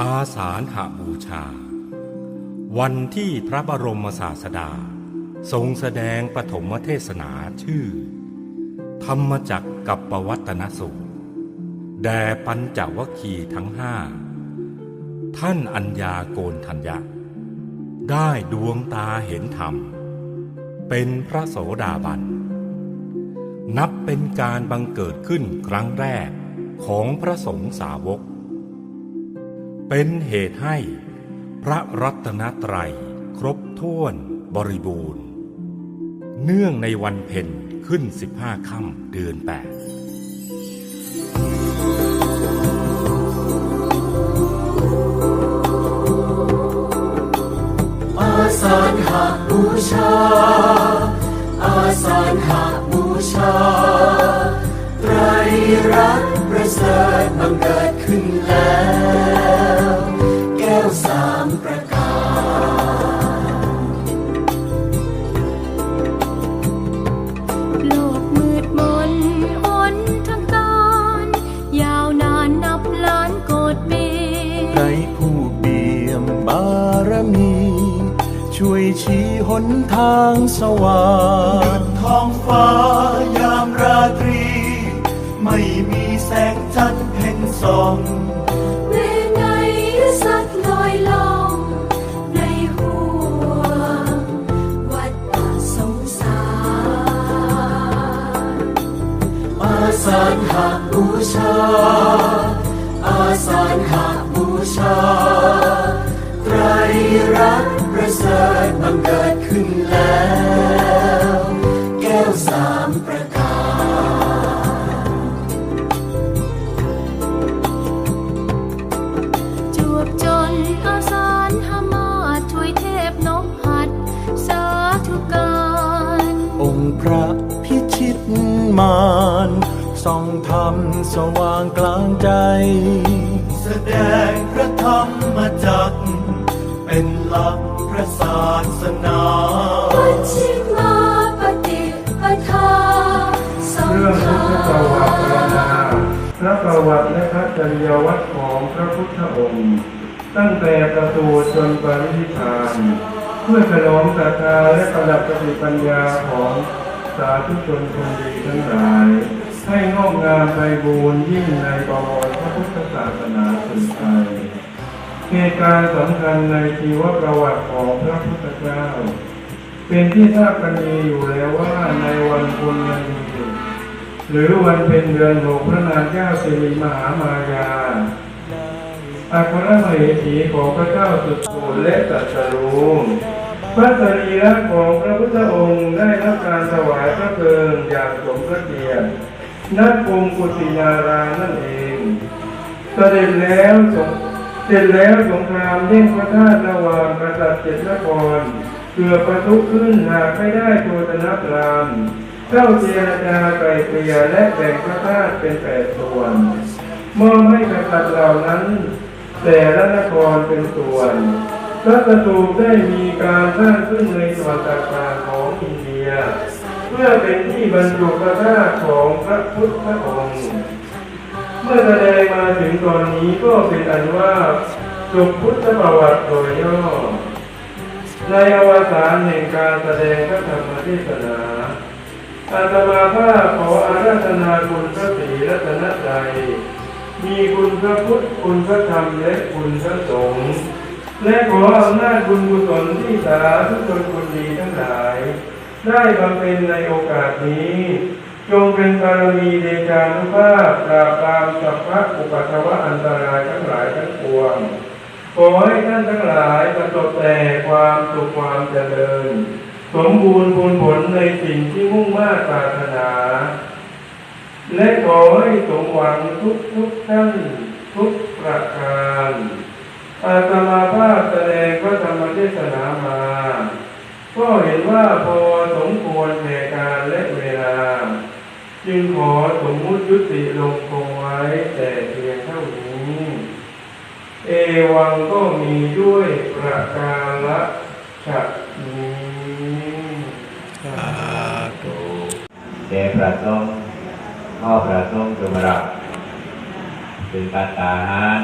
อาสาฬหบูชา วันที่พระบรมศาสดา ทรงแสดงปฐมเทศนาชื่อ ธรรมจักกับปวัตนสูตรแด่ปัญจวัคคีย์ทั้งห้า ท่านอัญญาโกนทัญญะ ได้ดวงตาเห็นธรรม เป็นพระโสดาบัน นับเป็นการบังเกิดขึ้นครั้งแรกของพระสงฆ์สาวก เป็นเหตุให้ พระรัตนตรัย ครบถ้วนบริบูรณ์ เนื่องในวันเพ็ญขึ้นสิบห้าค่ำเดือนแปดอาสานหาบูชา อาสานหาบูชาไตรรัตน์ประเสริฐบังเกิดขึ้นแล้ว ช่วยชี้หนทางสว่างท้องฟ้ายามราตรี ไม่มีแสงจันทร์เพ็ญส่องเวไนสัตว์ลอยล่องในห่วงวัฏสงสารอาสานหาบูชา อาสานหาบูชา ริฐบังเกิดขึ้นแล้ว แก้วสามประการจวบจนอาสารหามาตรช่วยเทพนพหัดสาธุการ องค์พระพิชิตมารส่องธรรมสว่างกลางใจ แสดงพระธรรมจักรเป็นหลัก พระศาสนาปัจฉิมาปฏิปทาสงเรื่องฆาพุทธประวัติประนาพระประวัติและพระจริยวัตรของพระพุทธองค์ ตั้งแต่ประสูจนปรินิพพาน เพื่อฉลองศรัทธาและประดับสติปัญญาของสาธุชนคนดีทั้งหลาย ให้งอกงามไปบูรยิ่งในบวรพระพุทธศาสนาสืบไป เหตุการณ์สำคัญในชีวประวัติของพระพุทธเจ้า เป็นที่ทราบกันดีอยู่แล้วว่าในวันปุณณมีหรือวันเป็นเดือนหกพระนางเจ้าสิริมหามายาอัครมเหสีของพระเจ้าสุดโทและตัสรูพระสรีระของพระพุทธองค์ได้รับการถวายพระเพลิงอย่างสมพระเกียรติณกรุงกุสินารานั่นเองเสด็จแล้วสง เสร็จแล้วสงครามเล่นพระธาตุระหว่างกษัตริย์เจ็ดนครเกือบประทุขึ้นหากไม่ได้โทตนพรามเข้าเจรจาไกลเกลี่ยและแบ่งพระธาตุเป็นแปดส่วนมอบให้กษัตริย์เหล่านั้น แต่ละนครเป็นส่วนพระประตูได้มีการสร้างขึ้นในส่วนต่างๆของอินเดีย เพื่อเป็นที่บรรจุพระธาตุของพระพุทธองค์ เมื่อแสดงมาถึงตอนนี้ก็เป็นอันว่าจบพุทธประวัติโดยย่อ ในอวสานแห่งการแสดงพระธรรมเทศนาอาตมาภาพขออาราธนาคุณพระศรีรัตนตรัยมีคุณพระพุทธคุณพระธรรมและคุณพระสงฆ์และขออำนาจบุญกุศลที่สาธุชนคนดีทั้งหลาย ได้บำเพ็ญในโอกาสนี้ จงเป็นบารมีเดชานุภาพปราบปรามสัพพะอุปัตวะอันตรายทั้งหลายทั้งปวงขอให้ท่านทั้งหลายประสบแต่ความสุขความเจริญ สมบูรณ์ผลผลในสิ่งที่มุ่งมา่ปรารถนา และขอให้สมหวังทุกทุกท่านทุกประการอาตมาภาพแสดงพระธรรมเทศนามา ก็เห็นว่าพอสมควรแก่การและเวลา จึงข อสมมุติยุติลงคงไว้ แต่เพียงเท่านี้ เอวังก็มีด้วยประการละฉะนี้เดพระสงฆ์มอบพระสงฆ์จงรับถึงการตาหาร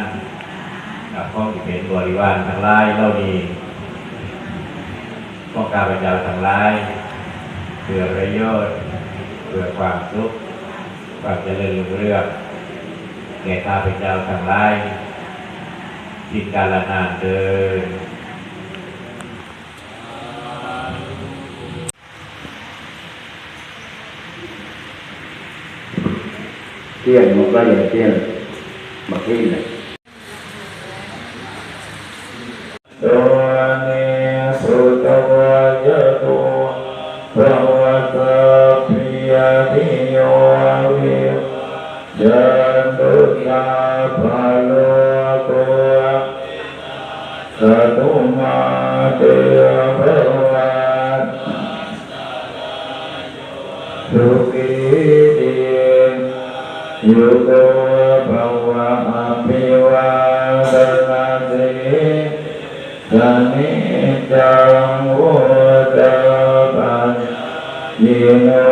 ในกับข้องที่เป็นบริวารทั้งหลายเหล่านี้ข้องการเป็นเจ้าทั้งหลายเพื่อประโยชน์เพื่อความสุข ความเจริญรุ่งเรืองแก่ข้าพเจ้าทั้งหลายที่การละนานเดินเที่ยงมันก็อย่างเที่ยงมาที่ไหนตัวเนสุตวายะโตภวะ สตุมาเตภวันสุขีติยุโกภวะอภิวาทนาสิสนิจังวุตาปัญญิโน